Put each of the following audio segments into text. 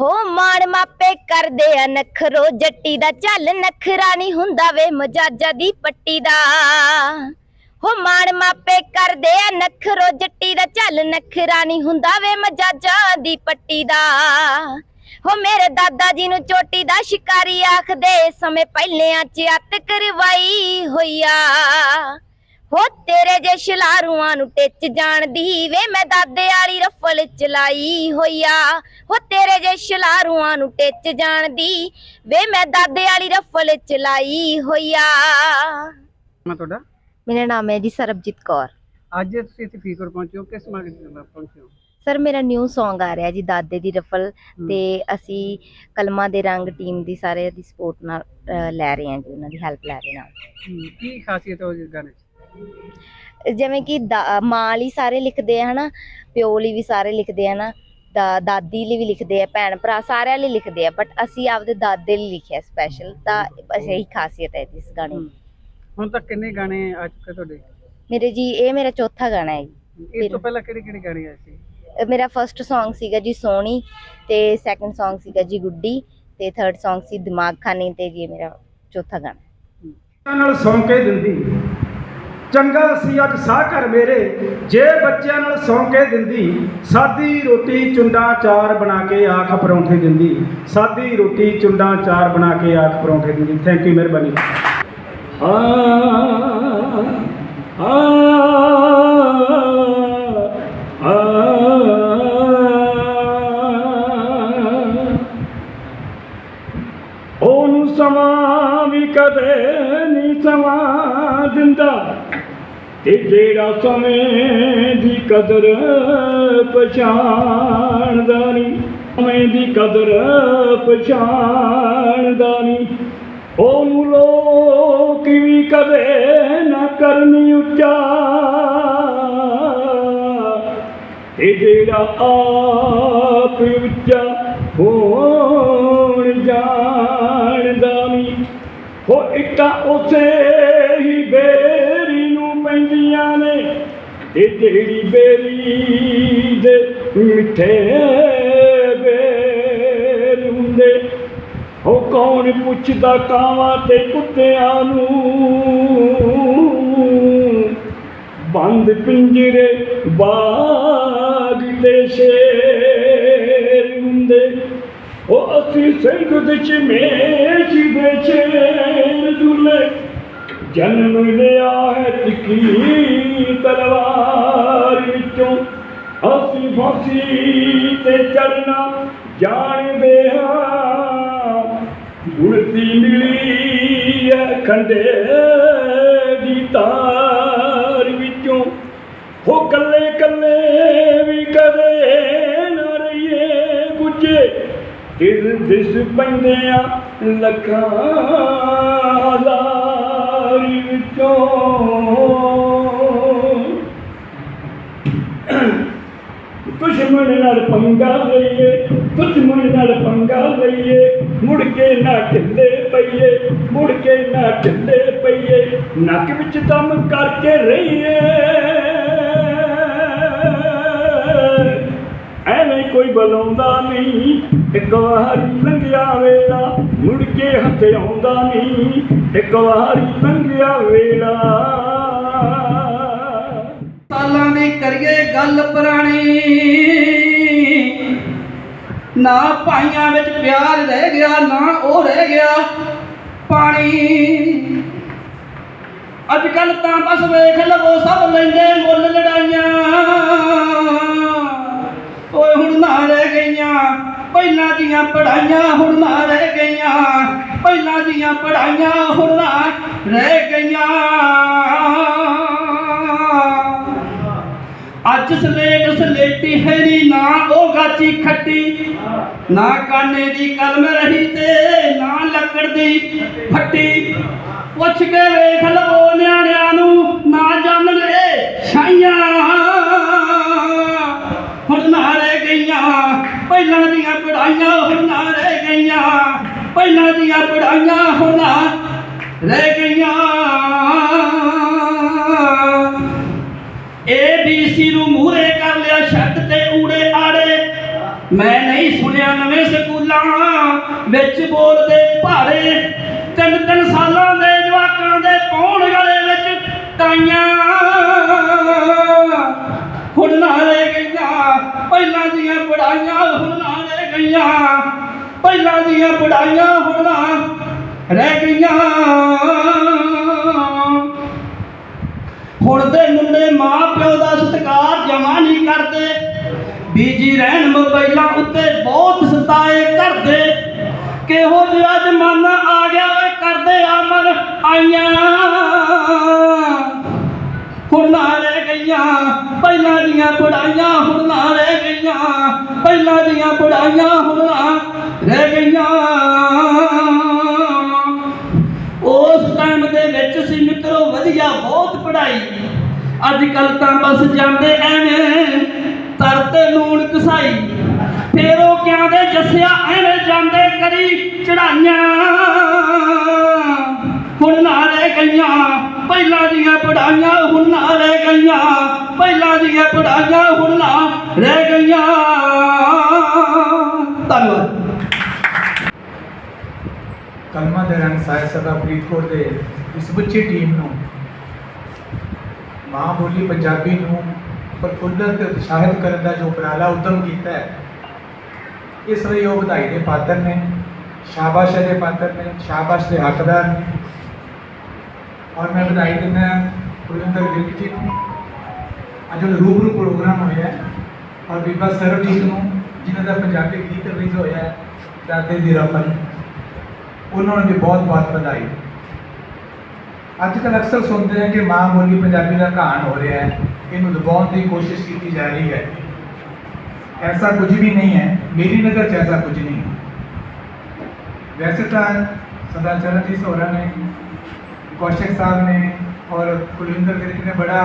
ਹੋ ਮਾਣ ਮਾਪੇ ਕਰਦੇ ਆ ਨਖਰੋ ਜੱਟੀ ਦਾ ਚੱਲ ਨਖਰਾ ਨਹੀਂ ਹੁੰਦਾ ਵੇ ਮਜਾਜਾ ਦੀ ਪੱਟੀ ਦਾ। ਹੋ ਮਾਣ ਮਾਪੇ ਕਰਦੇ ਆ ਨਖਰੋ ਜੱਟੀ ਦਾ ਚੱਲ ਨਖਰਾ ਨਹੀਂ ਹੁੰਦਾ ਵੇ ਮਜਾਜਾ ਦੀ ਪੱਟੀ ਦਾ। ਹੋ ਮੇਰੇ ਦਾਦਾ ਜੀ ਨੂੰ ਚੋਟੀ ਦਾ ਸ਼ਿਕਾਰੀ ਆਖਦੇ, ਸਮੇਂ ਪਹਿਲਿਆਂ ਚ ਅੱਤ ਕਰਵਾਈ ਹੋਈਆ ਹੋ ਤੇਰੇ ਜੇ ਸ਼ਲਾਰੂਆਂ ਨੂੰ ਟਿੱਚ ਜਾਣਦੀ ਵੇ ਮੈਂ ਦਾਦੇ ਵਾਲੀ ਰਫਲ ਚਲਾਈ ਹੋਈਆ। ਹੋ ਤੇਰੇ ਜੇ ਸ਼ਲਾਰੂਆਂ ਨੂੰ ਟਿੱਚ ਜਾਣਦੀ ਵੇ ਮੈਂ ਦਾਦੇ ਵਾਲੀ ਰਫਲ ਚਲਾਈ ਹੋਈਆ। ਮੈਂ ਤੁਹਾਡਾ? ਮੇਰਾ ਨਾਮ ਹੈ ਜੀ ਸਰਬਜੀਤ ਕੌਰ। ਅੱਜ ਤੁਸੀਂ ਇੱਥੇ ਫੀਕਰ ਪਹੁੰਚੇ ਹੋ ਕਿਸ ਮਾਰਕੀਟ ਤੇ ਪਹੁੰਚੇ ਹੋ? ਸਰ ਮੇਰਾ ਨਿਊ Song ਆ ਰਿਹਾ ਜੀ ਦਾਦੇ ਦੀ ਰਫਲ। ਤੇ ਅਸੀਂ ਕਲਮਾਂ ਦੇ ਰੰਗ ਟੀਮ ਦੀ ਸਾਰੇ ਦੀ ਸਪੋਰਟ ਨਾਲ ਲੈ ਰਹੇ ਹਾਂ ਜੀ ਉਹਨਾਂ ਦੀ ਹੈਲਪ ਲੈ ਰਹੇ ਹਾਂ। ਹਮ, ਕੀ ਖਾਸੀਅਤ ਹੈ ਉਸ ਗਾਣੇ 'ਚ? ਜਿਵੇਂ ਕਿ ਦਾ- ਮਾਂ ਲਈ ਸਾਰੇ ਲਿਖਦੇ ਆ ਹਨਾ? ਪਿਓ ਲਈ ਵੀ ਸਾਰੇ ਲਿਖਦੇ ਆ ਨਾ ਦਾ ਦਾਦੀ ਲਈ ਵੀ ਲਿਖਦੇ ਆ ਭੈਣ ਭਰਾ ਸਾਰਿਆਂ ਲਈ ਲਿਖਦੇ ਆ ਬਟ ਅਸੀਂ ਆਪਦੇ ਦਾਦੇ ਲਈ ਲਿਖਿਆ ਸਪੈਸ਼ਲ ਤਾਂ ਬਸ ਇਹੀ ਖਾਸੀਅਤ ਹੈ ਇਸ ਗਾਣੇ ਦੀ। ਹੁਣ ਤੱਕ ਕਿੰਨੇ ਗਾਣੇ ਆ ਚੁੱਕੇ ਤੁਹਾਡੇ? ਮੇਰੇ ਜੀ ਇਹ ਮੇਰਾ ਚੌਥਾ ਗਾਣਾ ਹੈ ਜੀ। ਇਸ ਤੋਂ ਪਹਿਲਾਂ ਕਿਹੜੇ ਕਿਹੜੇ ਗਾਣੇ ਆਏ ਸੀ? ਮੇਰਾ ਫਰਸਟ Song ਸੀਗਾ ਜੀ ਸੋਹਣੀ ਤੇ ਸੈਕੰਡ Song ਸੀਗਾ ਜੀ ਗੁੱਡੀ ਤੇ ਥਰਡ Song ਸੀ ਦਿਮਾਗ ਖਾਨੇ ਤੇ ਜੀ ਇਹ ਮੇਰਾ ਚੌਥਾ ਗਾਣਾ। ਨਾਲ ਸੌਂ ਕੇ ਦਿੰਦੀ। ਚੰਗਾ ਸੀ ਅੱਜ ਸਾਹ ਕਰ ਮੇਰੇ ਜੇ ਬੱਚਿਆਂ ਨਾਲ ਸੌਂਕੇ ਦਿੰਦੀ ਸਾਦੀ ਰੋਟੀ ਚੁੰਡਾ ਚਾਰ ਬਣਾ ਕੇ ਆਖ ਪਰੌਂਠੇ ਦਿੰਦੀ ਸਾਦੀ ਰੋਟੀ ਚੁੰਡਾ ਚਾਰ ਬਣਾ ਕੇ ਆਖ ਪਰੌਂਠੇ ਦਿੰਦੀ ਥੈਂਕ ਯੂ ਮਿਹਰਬਾਨੀ ਆ ਆ ਆ ਉਹਨੂੰ ਸਮਾਂ ਵੀ ਕਦੇ ਨਹੀਂ ਸਮਾਂ ਦਿੰਦਾ ਤੇ ਜਿਹੜਾ ਸਮੇਂ ਦੀ ਕਦਰ ਪਛਾਣਦਾ ਨਹੀਂ, ਸਮੇਂ ਦੀ ਕਦਰ ਪਛਾਣਦਾ ਨਹੀਂ। ਉਹਨੂੰ ਲੋਕ ਵੀ ਕਦੇ ਨਾ ਕਰਨੀ ਉੱਚਾ। ਤੇ ਜਿਹੜਾ ਆਪ ਉੱਚਾ ਹੋਣ ਜਾਣਦਾ ਨਹੀਂ ਹੋ ਇੱਟਾਂ ਉਸੇ ਹੀ ਬੇ ਤੇ ਜਿਹੜੀ ਬੇਰੀ ਦੇ ਮਿੱਠੇ ਬੇਰ ਹੁੰਦੇ ਹੋ ਕੌਣ ਪੁੱਛਦਾ ਕਾਵਾਂ ਤੇ ਕੁੱਤਿਆਂ ਨੂੰ ਬੰਦ ਪਿੰਜਰੇ ਬਾਗ ਤੇ ਸ਼ੇਰ ਹੁੰਦੇ ਉਹ ਅਸੀਂ ਸਿੰਘ ਦੇ ਚਮੇਸ਼ ਦੇ ਸ਼ੇਰ ਦੁਲੇ ਜਨਮ ਲਿਆ ਹੈ ਤਿੱਖੀ ਤਲਵਾਰ ਵਿੱਚੋਂ। ਅਸੀਂ ਫਾਂਸੀ ਤੇ ਚੜਨਾ ਜਾਣਦੇ ਹਾਂ। ਗੁਰਤੀ ਮਿਲੀ ਹੈ ਖੰਡੇ ਦੀ ਤਾਰ ਵਿੱਚੋਂ। ਹੋ ਕੱਲੇ ਕੱਲੇ ਵੀ ਕਦੇ ਨਾ ਰਹੀਏ ਗੁੱਜੇ ਦਿਸ ਦਿਸ ਪੈਂਦੇ ਆ ਲੱਖਾਂ ਹਜ਼ਾਰ ਵਿੱਚੋਂ। ਦੁਸ਼ਮਣ ਨਾਲ ਪੰਗਾ ਲਈਏ ਦੁਸ਼ਮਣ ਨਾਲ ਪੰਗਾ ਲਈਏ। ਮੁੜ ਕੇ ਨਾ ਢਿੱਲੇ ਪਈਏ, ਮੁੜ ਕੇ ਨਾ ਢਿੱਲੇ ਪਈਏ। ਨੱਕ ਵਿੱਚ ਦਮ ਕਰਕੇ ਰਹੀਏ। ਐਵੇਂ ਕੋਈ ਬੁਲਾਉਂਦਾ ਨਹੀਂ। ਇੱਕ ਵਾਰੀ ਲੰਘਿਆ ਵੇਲਾ, ਮੁੜ ਕੇ ਹੱਥ ਆਉਂਦਾ ਨਹੀਂ। ਇੱਕ ਵਾਰੀ ਲੰਘਿਆ ਵੇਲਾ। ਸਾਲਾਂ ਦੀ ਕਰੀਏ ਗੱਲ ਪੁਰਾਣੀ। ਨਾ ਭਾਈਆਂ ਵਿੱਚ ਪਿਆਰ ਰਹਿ ਗਿਆ, ਨਾ ਉਹ ਰਹਿ ਗਿਆ ਪਾਣੀ। ਅੱਜ ਕੱਲ ਤਾਂ ਬਸ ਵੇਖ ਲਵੋ, ਸਭ ਲੈਂਦੇ ਮੁੱਲ ਲੜਾਈਆਂ। ਓਏ ਹੁਣ ਨਾ ਰਹਿ ਗਈਆਂ। ਪਹਿਲਾਂ ਦੀਆਂ ਪੜਾਈਆਂ ਹੁਣ ਨਾ ਰਹਿ ਗਈਆਂ। ਪਹਿਲਾਂ ਦੀਆਂ ਪੜਾਈਆਂ ਹੁਣ ਨਾ ਰਹਿ ਗਈਆਂ। ਅੱਜ ਸਲੇਟ ਸਲੇਟੀ ਹੈ ਨਾ ਉਹ ਗਾਚੀ ਖੱਟੀ, ਨਾ ਕਾਨੇ ਦੀ ਕਲਮ ਰਹੀ ਤੇ ਨਾ ਲੱਕੜ ਦੀ ਫੱਟੀ। ਪੁੱਛ ਕੇ ਵੇਖ ਲਵੋ ਨਿਆਣਿਆਂ ਨੂੰ, ਨਾ ਜਾਣ ਲੈ ਛਾਈਆਂ। ਹੁਣ ਨਾ ਪਹਿਲਾਂ ਦੀਆਂ ਪੜਾਈਆਂ ਹੁਣ ਨਾ ਰਹਿ ਗਈਆਂ, ਪਹਿਲਾਂ ਦੀਆਂ ਪੜਾਈਆਂ ਹੁਣ ਨਾ ਰਹਿ ਗਈਆਂ। ਏ ਬੀ ਸੀ ਨੂੰ ਮੂਹਰੇ ਕਰ ਲਿਆ ਛੱਡ ਤੇ ਊੜੇ ਆੜੇ। ਮੈਂ ਨਹੀਂ ਸੁਣਿਆ ਨਵੇਂ ਸਕੂਲਾਂ ਵਿੱਚ ਬੋਲਦੇ ਭਾਰੇ। ਤਿੰਨ ਤਿੰਨ ਸਾਲਾਂ ਦੇ ਜਵਾਕਾਂ ਦੇ ਪੌਣ ਗਲੇ ਵਿੱਚ ਕਾਈਆਂ ਹੁਣ ਨਾ ਰਹਿ ਗਈਆਂ, ਪਹਿਲਾਂ ਦੀਆਂ ਪੜਾਈਆਂ ਗਈਆਂ, ਪਹਿਲਾਂ ਦੀਆਂ ਪੜਾਈਆਂ ਹੁਣ ਰਹਿ ਗਈਆਂ। ਹੁਣ ਦੇ ਮੁੰਡੇ ਮਾਂ ਪਿਓ ਦਾ ਸਤਿਕਾਰ ਜਮਾ ਨਹੀਂ ਕਰਦੇ। ਬੀਜੀ ਰਹਿਣ ਮੋਬਾਈਲਾਂ ਉੱਤੇ ਬਹੁਤ ਸਤਾਏ ਕਰਦੇ। ਕਿਹੋ ਜਿਹਾ ਜ਼ਮਾਨਾ ਆ ਗਿਆ ਓਏ, ਕਰਦੇ ਮਨ ਆਈਆਂ। ਹੁਣ ਨਾ ਰਹਿ ਗਈਆਂ, ਪਹਿਲਾਂ ਦੀਆਂ ਪੜਾਈਆਂ ਹੁਣ ਨਾ ਰਹਿ ਗਈਆਂ। ਅੱਜ ਕੱਲ ਤਾਂ ਬਸ ਜਾਂਦੇ ਐਵੇਂ ਤਰਤੇ ਲੂਣ ਕਸਾਈ। ਫੇਰ ਉਹ ਕਿਆਂ ਜੱਸਿਆ, ਐਵੇਂ ਜਾਂਦੇ ਕਰੀ ਚੜਾਈਆਂ ਹੁਣ ਨਾ ਗਈਆਂ, ਪਹਿਲਾਂ ਦੀਆਂ ਪੜਾਈਆਂ ਹੁਣ ਨਾ ਗਈਆਂ। ਪਹਿਲਾਂ ਦੀਆਂ ਪੜਾਈਆਂ ਹੁਣ ਨਾ ਰਹਿ ਗਈਆਂ। ਧੰਨਵਾਦ। ਕਲਮਾ ਦੇ ਰੰਗ ਸਾਹਿਬ ਸਭਾ ਫਰੀਦਕੋਟ ਦੇ ਇਸ ਬੱਚੀ ਟੀਮ ਨੂੰ ਮਾਂ ਬੋਲੀ ਪੰਜਾਬੀ ਨੂੰ ਪ੍ਰਫੁੱਲਤ ਤੇ ਉਤਸ਼ਾਹਿਤ ਕਰਨ ਦਾ ਜੋ ਉਪਰਾਲਾ ਉਦਮ ਕੀਤਾ ਹੈ, ਇਸ ਲਈ ਉਹ ਵਧਾਈ ਦੇ ਪਾਤਰ ਨੇ, ਸ਼ਾਬਾਸ਼ ਦੇ ਪਾਤਰ ਨੇ, ਸ਼ਾਬਾਸ਼ ਦੇ ਹੱਕਦਾਰ ਨੇ। ਔਰ ਮੈਂ ਵਧਾਈ ਦਿੰਦਾ ਕੁਲਿੰਦਰ ਗਿਰਕ ਜੀ ਨੂੰ। ਅੱਜ ਉਹ ਰੂਬਰੂ ਪ੍ਰੋਗਰਾਮ ਹੋਇਆ ਔਰ ਬੀਬਾ ਸਰਬਜੀਤ ਨੂੰ, ਜਿਨ੍ਹਾਂ ਦਾ ਪੰਜਾਬੀ ਗੀਤ ਰਿਲੀਜ਼ ਹੋਇਆ ਦਾਦੇ ਦੀ ਰਫਲ। ਉਹਨਾਂ ਨੂੰ ਵੀ ਬਹੁਤ ਬਹੁਤ ਵਧਾਈ। ਅੱਜ ਕੱਲ ਅਕਸਰ ਸੁਣਦੇ ਹਾਂ ਕਿ ਮਾਂ ਬੋਲੀ ਪੰਜਾਬੀ ਦਾ ਘਾਣ ਹੋ ਰਿਹਾ ਹੈ। ਇਹਨੂੰ ਦਬਾਉਣ ਦੀ ਕੋਸ਼ਿਸ਼ ਕੀਤੀ ਜਾ ਰਹੀ ਹੈ। ਐਸਾ ਕੁਝ ਵੀ ਨਹੀਂ ਹੈ। ਮੇਰੀ ਨਜ਼ਰ 'ਚ ਐਸਾ ਕੁਝ ਨਹੀਂ ਵੈਸੇ ਤਾਂ ਸਦਾ ਚਰਨਜੀਤ ਹੋਰਾਂ ਨੇ, ਕੌਸ਼ਿਕ ਸਾਹਿਬ ਨੇ ਔਰ ਕੁਲਿੰਦਰ ਗਰਗ ਨੇ ਬੜਾ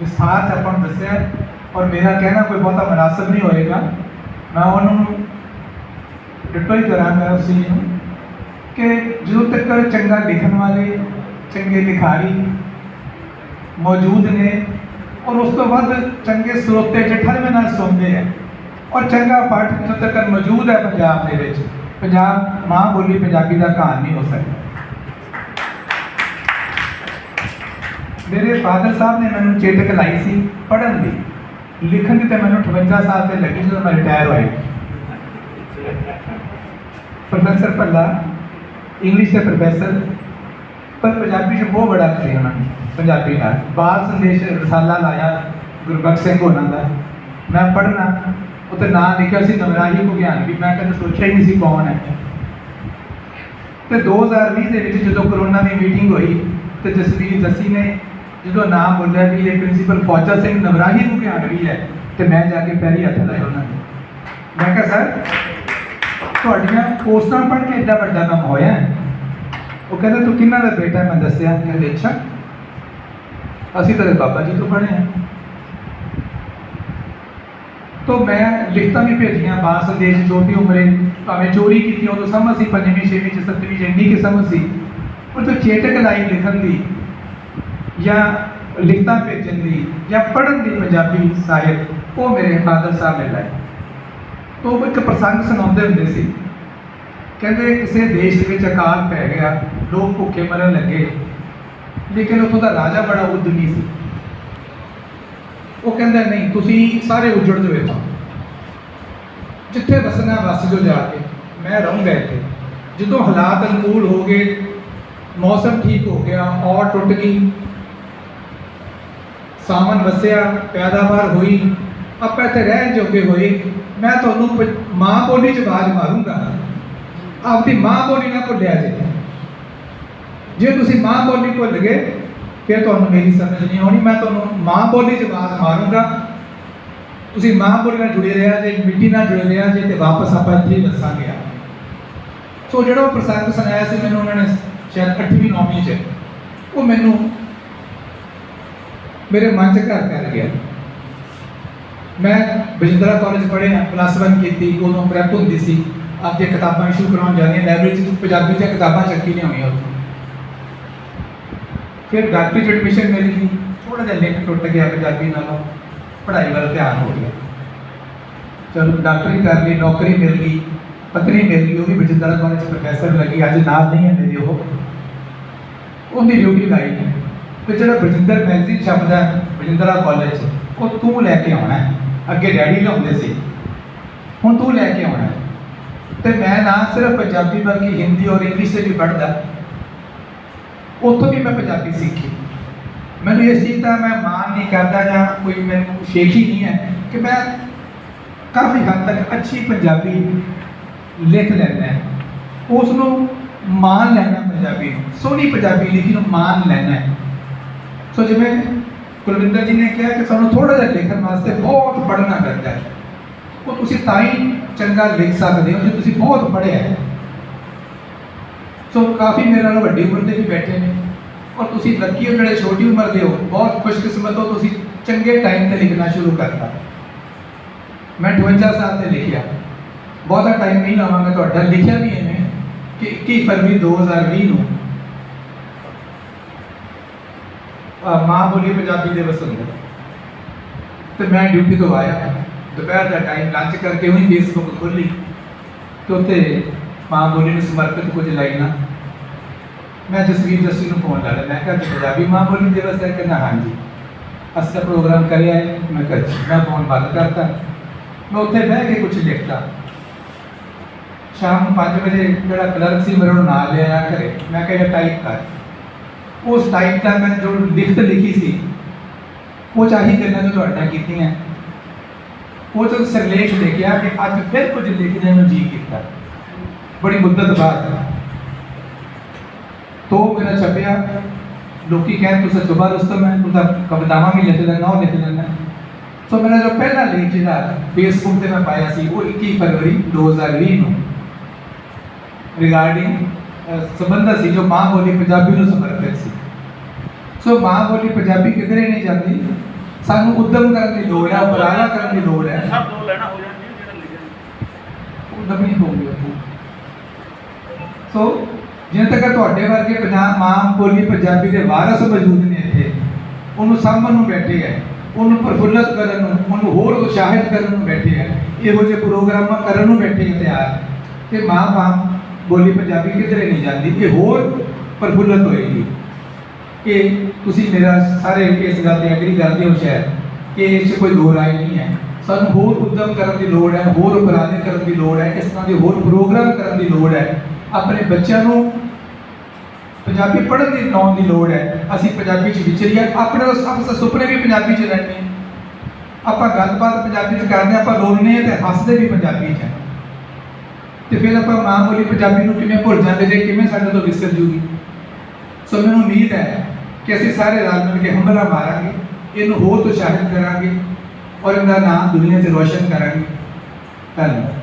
ਵਿਸਥਾਰ ਆਪਾਂ ਨੂੰ ਦੱਸਿਆ ਔਰ ਮੇਰਾ ਕਹਿਣਾ ਕੋਈ ਬਹੁਤਾ ਮناسب ਨਹੀਂ ਹੋਏਗਾ। ਮੈਂ ਉਹਨੂੰ ਡਿਟੋਈ ਕਰਾਂਗਾ ਉਸ ਨੂੰ ਕਿ ਜਦੋਂ ਤੱਕ ਚੰਗਾ ਲਿਖਣ ਵਾਲੇ ਚੰਗੇ ਲਿਖਾਰੀ ਮੌਜੂਦ ਨੇ ਔਰ ਉਸ ਤੋਂ ਬਾਅਦ ਚੰਗੇ ਸਰੋਤੇ ਜਠਰਵੇਂ ਨਾਲ ਸੁਣਦੇ ਆ। ਔਰ ਚੰਗਾ ਪਾਠ ਜਿੱਥੋਂ ਤੱਕ ਮੌਜੂਦ ਹੈ ਪੰਜਾਬ ਦੇ ਵਿੱਚ। ਪੰਜਾਬ ਮਾਂ ਬੋਲੀ ਪੰਜਾਬੀ ਦਾ ਘਾਣ ਨਹੀਂ ਹੋ ਸਕਦਾ। ਮੇਰੇ ਫਾਦਰ ਸਾਹਿਬ ਨੇ ਮੈਨੂੰ ਚੇਤਕ ਲਾਈ ਸੀ ਪੜ੍ਹਨ ਦੀ। ਲਿਖਣ ਦੀ ਤੇ ਮੈਨੂੰ 58 ਸਾਲ ਤੇ ਲੱਗੀ ਜਦੋਂ ਮੈਂ ਰਿਟਾਇਰ ਹੋਇਆ। ਪ੍ਰੋਫੈਸਰ ਭੱਲਾ ਇੰਗਲਿਸ਼ ਦੇ ਪ੍ਰੋਫੈਸਰ ਪਰ ਪੰਜਾਬੀ 'ਚ ਬਹੁਤ ਬੜਾ ਸੀ ਉਹਨਾਂ ਨੇ, ਪੰਜਾਬੀ ਨਾਲ ਬਾਲ ਸੰਦੇਸ਼ ਰਸਾਲਾ ਲਾਇਆ ਗੁਰਬਖਸ਼ ਸਿੰਘ ਉਹਨਾਂ ਦਾ। ਮੈਂ ਪੜ੍ਹਨਾ ਉੱਤੇ ਨਾਂ ਲਿਖਿਆ ਸੀ ਨਵਰਾਹੀ ਗਿਆਨ ਵੀ, ਮੈਂ ਕਦੇ ਸੋਚਿਆ ਹੀ ਨਹੀਂ ਸੀ ਕੌਣ ਹੈ। ਤੇ 2020 ਦੇ ਵਿੱਚ ਜਦੋਂ ਕਰੋਨਾ ਦੀ ਮੀਟਿੰਗ ਹੋਈ, ਤੇ ਜਸਵੀਰ ਜੱਸੀ ਨੇ ਜਦੋਂ ਨਾਮ ਬੋਲਿਆ ਵੀ ਇਹ ਪ੍ਰਿੰਸੀਪਲ ਫੌਜਾ ਸਿੰਘ ਨਵਰਾਹੀ ਭੁਗਿਆਨ ਵੀ ਹੈ, ਤੇ ਮੈਂ ਜਾ ਕੇ ਪੈਰੀ ਹੱਥ ਲਾਇਆ ਉਹਨਾਂ ਨੂੰ ਮੈਂ ਕਿਹਾ, ਸਰ, ਤੁਹਾਡੀਆਂ ਪੋਸਟਾਂ ਪੜ੍ਹ ਕੇ ਏਡਾ ਵੱਡਾ ਕੰਮ ਹੋਇਆ ਹੈ? ਉਹ ਕਹਿੰਦਾ, ਤੂੰ ਕਿਹਨਾਂ ਦਾ ਬੇਟਾ ਮੈਂ ਦੱਸਿਆ, ਕਹਿੰਦੇ ਅੱਛਾ ਅਸੀਂ ਤੇਰੇ ਬਾਬਾ ਜੀ ਤੋਂ ਪੜ੍ਹੇ ਹਾਂ। ਤੋਂ ਮੈਂ ਲਿਖਤਾਂ ਵੀ ਭੇਜੀਆਂ, ਬਾਸ ਸੰਦੇਸ਼ ਛੋਟੀ ਉਮਰੇ, ਭਾਵੇਂ ਚੋਰੀ ਕੀਤੀ ਉਦੋਂ ਸਮਝ ਸੀ, ਪੰਜਵੀਂ, ਛੇਵੀਂ ਚ ਸੱਤਵੀਂ ਚ, ਇੰਨੀ ਕਿ ਸਮਝ ਸੀ। ਉਹ ਤੋਂ ਚੇਟਕ ਲਾਈ ਲਿਖਣ ਦੀ ਜਾਂ ਲਿਖਤਾਂ ਭੇਜਣ ਦੀ ਜਾਂ ਪੜ੍ਹਨ ਦੀ ਪੰਜਾਬੀ ਸਾਹਿਤ, ਉਹ ਮੇਰੇ ਫਾਦਰ ਸਾਹਿਬ ਨੇ ਲਾਈ। ਤੋਂ ਉਹ ਇੱਕ ਪ੍ਰਸੰਗ ਸੁਣਾਉਂਦੇ ਹੁੰਦੇ ਸੀ। ਕਹਿੰਦੇ, ਕਿਸੇ ਦੇਸ਼ ਦੇ ਵਿੱਚ ਅਕਾਲ ਪੈ ਗਿਆ। ਲੋਕ ਭੁੱਖੇ ਮਰਨ ਲੱਗੇ। ਲੇਕਿਨ ਉੱਥੋਂ ਦਾ ਰਾਜਾ ਬੜਾ ਉਦਮੀ ਸੀ। ਉਹ ਕਹਿੰਦਾ, ਨਹੀਂ, ਤੁਸੀਂ ਸਾਰੇ ਉਜੜ ਜੋ ਇੱਥੋਂ। ਜਿੱਥੇ ਵਸਣਾ, ਵਸ ਜੋ ਜਾ ਕੇ। ਮੈਂ ਰਹੂੰਗਾ ਇੱਥੇ। ਜਦੋਂ ਹਾਲਾਤ ਅਨੁਕੂਲ ਹੋ ਗਏ, ਮੌਸਮ ਠੀਕ ਹੋ ਗਿਆ ਔਰ ਟੁੱਟ ਗਈ ਸਾਮਨ ਵਸਿਆ, ਪੈਦਾਵਾਰ ਹੋਈ, ਆਪਾਂ ਇੱਥੇ ਰਹਿਣ ਜੋਗੇ ਹੋਏ, ਮੈਂ ਤੁਹਾਨੂੰ ਮਾਂ ਬੋਲੀ ਚ ਆਵਾਜ਼ ਮਾਰੂੰਗਾ। ਆਪਦੀ ਮਾਂ ਬੋਲੀ ਨਾ ਭੁੱਲਿਆ ਜੇ। ਜੇ ਤੁਸੀਂ ਮਾਂ ਬੋਲੀ ਭੁੱਲ ਗਏ, ਫਿਰ ਤੁਹਾਨੂੰ ਮੇਰੀ ਸਮਝ ਨਹੀਂ ਆਉਣੀ, ਮੈਂ ਤੁਹਾਨੂੰ ਮਾਂ ਬੋਲੀ ਚ ਆਵਾਜ਼ ਮਾਰੂੰਗਾ। ਤੁਸੀਂ ਮਾਂ ਬੋਲੀ ਨਾਲ ਜੁੜੇ ਰਿਹਾ, ਜੇ ਮਿੱਟੀ ਨਾਲ ਜੁੜੇ ਰਿਹਾ, ਜੇ ਤੇ ਵਾਪਸ ਆਪਾਂ ਇੱਥੇ ਹੀ ਵਸਾਂਗੇ ਸੋ ਜਿਹੜਾ ਉਹ ਪ੍ਰਸੰਗ ਸੁਣਾਇਆ ਸੀ ਮੈਨੂੰ ਉਹਨਾਂ ਨੇ ਸ਼ਾਇਦ 8ਵੀਂ 9ਵੀਂ ਚ, ਉਹ ਮੈਨੂੰ ਮੇਰੇ ਮਨ ਚ ਘਰ ਕਰ ਗਿਆ। ਮੈਂ ਬਜਿੰਦਰਾ ਕਾਲਜ ਪੜ੍ਹਿਆ ਪਲੱਸ 1 ਕੀਤੀ, ਉਦੋਂ ਪ੍ਰੈਪ ਹੁੰਦੀ ਸੀ। ਆਪਦੀਆਂ ਕਿਤਾਬਾਂ ਇਸ਼ੂ ਕਰਾਉਣ ਜਾਂਦੀਆਂ ਲਾਇਬ੍ਰੇਰੀ ਚ ਪੰਜਾਬੀ ਦੀਆਂ ਕਿਤਾਬਾਂ ਚੱਕੀ ਲਿਆਉਣੀਆਂ ਉੱਥੋਂ। ਫਿਰ ਡਾਕਟਰੀ ਚ ਐਡਮਿਸ਼ਨ ਮਿਲ ਗਈ। ਥੋੜਾ ਜਿਹਾ ਲਿੰਕ ਟੁੱਟ ਗਿਆ ਪੰਜਾਬੀ ਨਾਲੋਂ। ਪੜ੍ਹਾਈ ਵੱਲ ਧਿਆਨ ਹੋ ਗਿਆ। ਚਲੋ ਡਾਕਟਰੀ ਕਰ ਲਈ ਨੌਕਰੀ ਮਿਲ ਗਈ ਪਤਨੀ ਮਿਲ ਗਈ ਉਹ ਵੀ ਬਜਿੰਦਰਾ ਕਾਲਜ ਪ੍ਰੋਫੈਸਰ ਲੱਗੀ ਅੱਜ ਨਾਲ ਨਹੀਂ ਹੈ ਮੇਰੇ ਉਹ। ਉਹਦੀ ਡਿਊਟੀ ਲਾਈ। ਤੇ ਜਿਹੜਾ ਬਜਿੰਦਰ ਮੈਗਜ਼ੀਨ ਛਪਦਾ ਹੈ, ਬਜਿੰਦਰਾ ਕਾਲਜ ਉਹ ਤੂੰ ਲੈ ਕੇ ਆਉਣਾ ਅੱਗੇ ਡੈਡੀ ਲਾਉਂਦੇ ਸੀ। ਹੁਣ ਤੂੰ ਲੈ ਕੇ ਆਉਣਾ ਹੈ। ਤੇ ਮੈਂ ਨਾ ਸਿਰਫ ਪੰਜਾਬੀ ਬਲਕਿ ਹਿੰਦੀ ਔਰ ਇੰਗਲਿਸ਼ ਤੇ ਵੀ ਪੜ੍ਹਦਾ। ਉੱਥੋਂ ਵੀ ਮੈਂ ਪੰਜਾਬੀ ਸਿੱਖੀ। ਮੈਨੂੰ ਇਸ ਚੀਜ਼ ਦਾ ਮੈਂ ਮਾਣ ਨਹੀਂ ਕਰਦਾ ਜਾਂ ਕੋਈ ਮੈਨੂੰ ਸ਼ੇਖ ਹੀ ਨਹੀਂ ਹੈ ਕਿ ਮੈਂ ਕਾਫੀ ਹੱਦ ਤੱਕ ਅੱਛੀ ਪੰਜਾਬੀ ਲਿਖ ਲੈਂਦਾ ਉਸ ਨੂੰ ਮਾਣ ਲੈਣਾ ਪੰਜਾਬੀ ਨੂੰ, ਸੋਹਣੀ ਪੰਜਾਬੀ ਲਿਖੀ ਨੂੰ ਮਾਣ ਲੈਣਾ ਹੈ। ਸੋ ਜਿਵੇਂ ਕੁਲਵਿੰਦਰ ਜੀ ਨੇ ਕਿਹਾ ਕਿ ਸਾਨੂੰ ਥੋੜਾ ਜਿਹਾ ਲਿਖਣ ਵਾਸਤੇ ਬਹੁਤ ਪੜ੍ਹਨਾ ਪੈਂਦਾ ਹੈ। ਉਹ ਤੁਸੀਂ ਤਾਂ ਹੀ ਚੰਗਾ ਲਿਖ ਸਕਦੇ ਹੋ ਜੇ ਤੁਸੀਂ ਬਹੁਤ ਪੜ੍ਹਿਆ ਹੈ। ਸੋ ਕਾਫੀ ਮੇਰੇ ਨਾਲ ਵੱਡੀ ਉਮਰ ਦੇ ਵੀ ਬੈਠੇ ਨੇ। ਔਰ ਤੁਸੀਂ ਲੱਕੀ ਹੋ, ਜਿਹੜੇ ਛੋਟੀ ਉਮਰ ਦੇ ਹੋ, ਬਹੁਤ ਖੁਸ਼ਕਿਸਮਤ ਹੋ ਤੁਸੀਂ ਚੰਗੇ ਟਾਈਮ ਤੇ ਲਿਖਣਾ ਸ਼ੁਰੂ ਕਰਤਾ। ਮੈਂ 58 ਸਾਲ ਤੇ ਲਿਖਿਆ। ਬਹੁਤਾ ਟਾਈਮ ਨਹੀਂ ਲਾਵਾਂਗਾ ਤੁਹਾਡਾ। ਲਿਖਿਆ ਵੀ ਇਹਨੇ ਕਿ 21 ਫਰਵਰੀ 2020 ਨੂੰ ਮਾਂ ਬੋਲੀ ਪੰਜਾਬੀ ਦਿਵਸ ਹੁੰਦਾ ਤੇ ਮੈਂ ਡਿਊਟੀ ਤੋਂ ਆਇਆ। ਦੁਪਹਿਰ ਦਾ ਟਾਈਮ ਲੰਚ ਕਰਕੇ ਉਹੀ ਫੇਸਬੁੱਕ ਖੋਲੀ ਤੇ ਉੱਤੇ ਮਾਂ ਬੋਲੀ ਨੂੰ ਸਮਰਪਿਤ ਕੁਝ ਲਾਈਨਾਂ। ਮੈਂ ਜਸਵੀਰ ਜੱਸੀ ਨੂੰ ਫੋਨ ਲਾ ਲਿਆ ਮੈਂ ਕਿਹਾ ਕਿ ਪੰਜਾਬੀ ਮਾਂ ਬੋਲੀ ਦਿਵਸ ਹੈ ਕਹਿੰਦਾ, ਹਾਂਜੀ, ਅਸੀਂ ਪ੍ਰੋਗਰਾਮ ਕਰਿਆ ਹੈ, ਮੈਂ ਕਿਹਾ ਜੀ। ਮੈਂ ਫੋਨ ਬੰਦ ਕਰਤਾ। ਮੈਂ ਉੱਥੇ ਬਹਿ ਕੇ ਕੁਝ ਲਿਖਤਾ। ਸ਼ਾਮ ਨੂੰ 5 ਵਜੇ ਜਿਹੜਾ ਕਲਰਕ ਸੀ ਮੇਰੇ ਨੂੰ ਨਾਲ ਲਿਆਇਆ ਘਰੇ। ਮੈਂ ਕਿਹਾ ਇਹ ਟਾਈਪ ਕਰ। ਉਸ ਟਾਈਪ ਦਾ ਮੈਂ ਜੋ ਲਿਖਤ ਲਿਖੀ ਸੀ, ਉਹ ਚਾਹੀ ਗੱਲਾਂ ਜੋ ਤੁਹਾਡਾ ਕੀਤੀਆਂ। ਉਹ ਜੋ ਸਿਰਲੇਖ ਲਿਖਿਆ ਕਿ ਅੱਜ ਫਿਰ ਕੁਝ ਲਿਖਣੇ ਨੂੰ ਜੀ ਕੀਤਾ। ਬੜੀ ਮੁੱਦਤ ਬਾਅਦ ਤੋ ਮੇਰਾ ਛਪਿਆ ਲੋਕੀ ਕਹਿੰਦੇ ਤੁਸੀਂ ਜੁਬਾ ਰੁਸਤਮ ਹੈ ਤਾਂ ਕਵਿਤਾਵਾਂ ਵੀ ਲਿਖ ਲੈਣਾ ਉਹ ਲਿਖ ਲੈਣਾ ਸੋ ਮੇਰਾ ਜੋ ਪਹਿਲਾ ਲੇਖ ਜਿਹੜਾ ਫੇਸਬੁੱਕ ਤੇ ਮੈਂ ਪਾਇਆ ਸੀ ਉਹ 21 ਫਰਵਰੀ 2020 ਨੂੰ। ਰਿਗਾਰਡਿੰਗ ਸੰਬੰਧ ਸੀ ਜੋ ਮਾਂ ਬੋਲੀ ਪੰਜਾਬੀ ਨੂੰ ਸਮਰਪਿਤ ਸੀ। ਸੋ ਮਾਂ ਬੋਲੀ ਪੰਜਾਬੀ ਕਿਧਰੇ ਨਹੀਂ ਜਾਂਦੀ? ਸਾਨੂੰ ਉਦਮ ਕਰਨ ਦੀ ਲੋੜ ਹੈ ਉਪਰਾਲਾ ਕਰਨ ਦੀ ਲੋੜ ਹੈ। ਸਭ ਦੋ ਲੈਣਾ ਹੋ ਜਾਂਦੀ ਜਿਹੜਾ ਲਿਖਿਆ। ਹੋਊਗੀ ਉੱਥੇ ਸੋ, ਜਿੰਨੇ ਤੱਕ ਤੁਹਾਡੇ ਵਰਗੇ ਪੰਜਾਬ ਮਾਂ, ਬੋਲੀ ਪੰਜਾਬੀ ਦੇ ਵਾਰਸ ਮੌਜੂਦ ਨੇ ਇੱਥੇ, ਉਹਨੂੰ ਸਾਂਭਣ ਨੂੰ ਬੈਠੇ ਹੈ ਉਹਨੂੰ ਪ੍ਰਫੁੱਲਤ ਕਰਨ ਨੂੰ, ਉਹਨੂੰ ਹੋਰ ਉਤਸ਼ਾਹਿਤ ਕਰਨ ਨੂੰ ਬੈਠੇ ਹੈ ਇਹੋ ਜਿਹੇ ਪ੍ਰੋਗਰਾਮਾਂ ਕਰਨ ਨੂੰ ਬੈਠੇ ਹੈ ਤਿਆਰ। ਤੇ ਮਾਂ ਮਾਂ, ਬੋਲੀ ਪੰਜਾਬੀ ਕਿਧਰੇ ਨਹੀਂ ਜਾਂਦੀ ਕਿ ਹੋਰ ਪ੍ਰਫੁੱਲਤ ਹੋਏਗੀ। ਕਿ ਤੁਸੀਂ ਮੇਰਾ ਸਾਰੇ ਇਸ ਗੱਲ ਤੇ ਐਗਰੀ ਕਰਦੇ ਹੋ ਸ਼ਾਇਦ, ਕਿ ਇਸ 'ਚ ਕੋਈ ਦੋ ਰਾਏ ਨਹੀਂ ਹੈ ਸਾਨੂੰ ਹੋਰ ਉਦਮ ਕਰਨ ਦੀ ਲੋੜ ਹੈ ਹੋਰ ਉਪਰਾਲੇ ਕਰਨ ਦੀ ਲੋੜ ਹੈ ਇਸ ਤਰ੍ਹਾਂ ਦੇ ਹੋਰ ਪ੍ਰੋਗਰਾਮ ਕਰਨ ਦੀ ਲੋੜ ਹੈ ਆਪਣੇ ਬੱਚਿਆਂ ਨੂੰ ਪੰਜਾਬੀ ਪੜ੍ਹਨ ਦੀ ਲਾਉਣ ਦੀ ਲੋੜ ਹੈ। ਅਸੀਂ ਪੰਜਾਬੀ 'ਚ ਵਿਚਰੀਏ ਆਪਣੇ ਸਭ ਸੁਪਨੇ ਵੀ ਪੰਜਾਬੀ 'ਚ ਰਹਿਣੇ ਆਪਾਂ ਗੱਲਬਾਤ ਪੰਜਾਬੀ 'ਚ ਕਰਦੇ ਹਾਂ, ਆਪਾਂ ਰੋਲਨੇ ਹਾਂ ਤੇ ਹੱਸਦੇ ਵੀ ਪੰਜਾਬੀ 'ਚ ਹਾਂ। ਤੇ ਫਿਰ ਆਪਾਂ ਮਾਂ ਬੋਲੀ ਪੰਜਾਬੀ ਨੂੰ ਕਿਵੇਂ ਭੁੱਲ ਜਾਂਦੇ ਜੇ ਕਿਵੇਂ ਸਾਡੇ ਤੋਂ ਵਿਸਰ ਜੂਗੀ? ਸੋ ਮੈਨੂੰ ਉਮੀਦ ਹੈ ਕਿ ਅਸੀਂ ਸਾਰੇ ਰਲ ਮਿਲ ਕੇ ਹਮਲਾ ਮਾਰਾਂਗੇ ਇਹਨੂੰ ਹੋਰ ਉਤਸ਼ਾਹਿਤ ਕਰਾਂਗੇ ਔਰ ਇਹਦਾ ਨਾਮ ਦੁਨੀਆ 'ਚ ਰੋਸ਼ਨ ਕਰਾਂਗੇ। ਧੰਨਵਾਦ।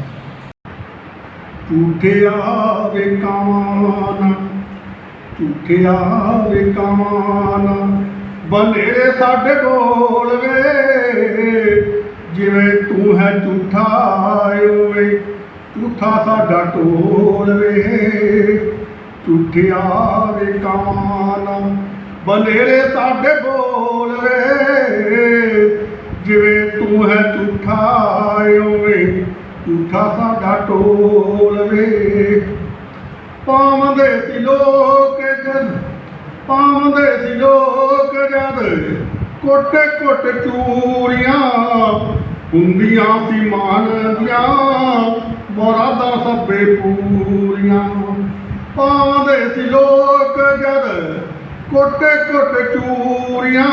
ਝੂਠਿਆ ਵੇ ਕਾਨ ਝੂਠਿਆ ਵੇ ਕਾਨ। ਬਨੇਰੇ ਸਾਡੇ ਕੋਲ ਵੇ, ਜਿਵੇਂ ਤੂੰ ਹੈ ਝੂਠਾ ਓਏ ਝੂਠਾ ਸਾਡਾ ਟੋਲ ਵੇ। ਝੂਠਿਆ ਵੇ ਕਾਨ ਬਨੇਰੇ ਸਾਡੇ ਬੋਲ ਵੇ, ਜਿਵੇਂ ਤੂੰ ਹੈ ਝੂਠਾ ਓਏ ਝੂਠਾ ਸਾਡਾ ਢੋਲ ਵੇ। ਪਾਉਂਦੇ ਸੀ ਲੋਕ ਜਦ ਪਾਉਂਦੇ ਸੀ ਲੋਕ ਜਦ ਕੋਟੇ ਕੋਟ ਚੂਰੀਆਂ ਹੁੰਦੀਆਂ ਸੀ ਮਾਨ ਦੀਆਂ ਮੁਰਾਦਾਂ ਸਭੇ ਪੂਰੀਆਂ। ਪਾਉਂਦੇ ਸੀ ਲੋਕ ਜਦ ਕੋਟੇ ਕੋਟ ਚੂਰੀਆਂ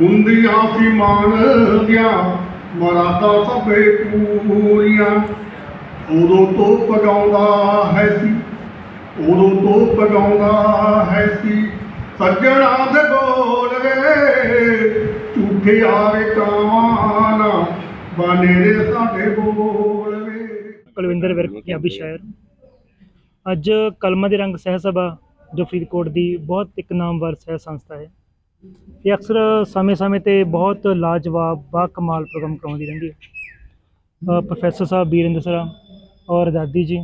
ਹੁੰਦੀਆਂ ਸੀ ਮਾਨ ਦੀਆਂ। ਮੁਰਾਦਾਂ ਸਭੇ ਪੂਰੀਆਂ। ਉਦੋਂ ਤੋਂ ਪਗਾਉਂਦਾ ਹੈ ਸੀ। ਉਦੋਂ ਤੋਂ ਪਗਾਉਂਦਾ ਹੈ ਸੀ। ਸੱਜਣਾ ਦੇ ਬੋਲ ਵੇ, ਝੂਠੇ ਆਵੇ ਕਾਨ ਬਨੇਰੇ ਸਾਡੇ ਬੋਲ ਵੇ। ਕੁਲਵਿੰਦਰ ਵਿਰਕ, ਪੰਜਾਬੀ ਸ਼ਾਇਰ। ਅੱਜ ਕਲਮਾ ਦੇ ਰੰਗ ਸਹਿ ਸਭਾ ਜੋ ਫਰੀਦਕੋਟ ਦੀ ਬਹੁਤ ਇੱਕ ਨਾਮਵਰ ਸਹਿ ਸੰਸਥਾ ਹੈ। ਇਹ ਅਕਸਰ ਸਮੇਂ-ਸਮੇਂ ਤੇ ਬਹੁਤ ਲਾਜਵਾਬ, ਬਾ ਕਮਾਲ ਪ੍ਰੋਗਰਾਮ ਕਰਾਉਂਦੀ ਰਹਿੰਦੀ ਹੈ। ਪ੍ਰੋਫੈਸਰ ਸਾਹਿਬ ਬੀਰਿੰਦਰ ਸਰਾ ਔਰ ਦਾਦੀ ਜੀ,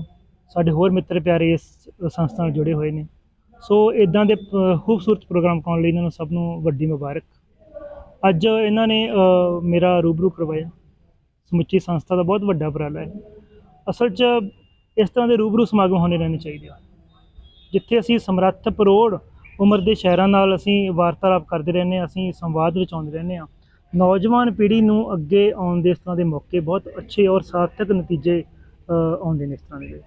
ਸਾਡੇ ਹੋਰ ਮਿੱਤਰ ਪਿਆਰੇ ਇਸ ਸੰਸਥਾ ਨਾਲ ਜੁੜੇ ਹੋਏ ਨੇ। ਸੋ ਇਦਾਂ ਦੇ ਖੂਬਸੂਰਤ ਪ੍ਰੋਗਰਾਮ ਕਰਾਉਣ ਲਈ ਇਹਨਾਂ ਨੂੰ ਸਭ ਨੂੰ ਵੱਡੀ ਮੁਬਾਰਕ। ਅੱਜ ਇਹਨਾਂ ਨੇ ਮੇਰਾ ਰੂਬਰੂ ਕਰਵਾਇਆ। ਸਮੁੱਚੀ ਸੰਸਥਾ ਦਾ ਬਹੁਤ ਵੱਡਾ ਉਪਰਾਲਾ ਹੈ। ਅਸਲ 'ਚ ਇਸ ਤਰ੍ਹਾਂ ਦੇ ਰੂਬਰੂ ਸਮਾਗਮ ਹੋਣੇ ਰਹਿਣੇ ਚਾਹੀਦੇ ਆ ਜਿੱਥੇ ਅਸੀਂ ਸਮਰੱਥ, ਪਰੋੜ ਉਮਰ ਦੇ ਸ਼ਹਿਰਾਂ ਨਾਲ ਅਸੀਂ ਵਾਰਤਾਲਾਪ ਕਰਦੇ ਰਹਿੰਦੇ ਹਾਂ, ਅਸੀਂ ਸੰਵਾਦ ਵਿੱਚ ਆਉਂਦੇ ਰਹਿੰਦੇ ਹਾਂ। ਨੌਜਵਾਨ ਪੀੜ੍ਹੀ ਨੂੰ ਅੱਗੇ ਆਉਣ ਦੇ ਇਸ ਤਰ੍ਹਾਂ ਦੇ ਮੌਕੇ ਬਹੁਤ ਅੱਛੇ ਔਰ ਸਾਰਥਕ ਨਤੀਜੇ ਆਉਂਦੇ ਨੇ ਇਸ ਤਰ੍ਹਾਂ ਦੇ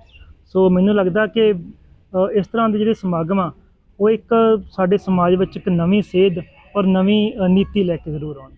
ਸੋ ਮੈਨੂੰ ਲੱਗਦਾ ਕਿ ਇਸ ਤਰ੍ਹਾਂ ਦੇ ਜਿਹੜੇ ਸਮਾਗਮ ਆ, ਉਹ ਇੱਕ ਸਾਡੇ ਸਮਾਜ ਵਿੱਚ ਇੱਕ ਨਵੀਂ ਸੇਧ ਔਰ ਨਵੀਂ ਨੀਤੀ ਲੈ ਕੇ ਜ਼ਰੂਰ ਆਉਣ।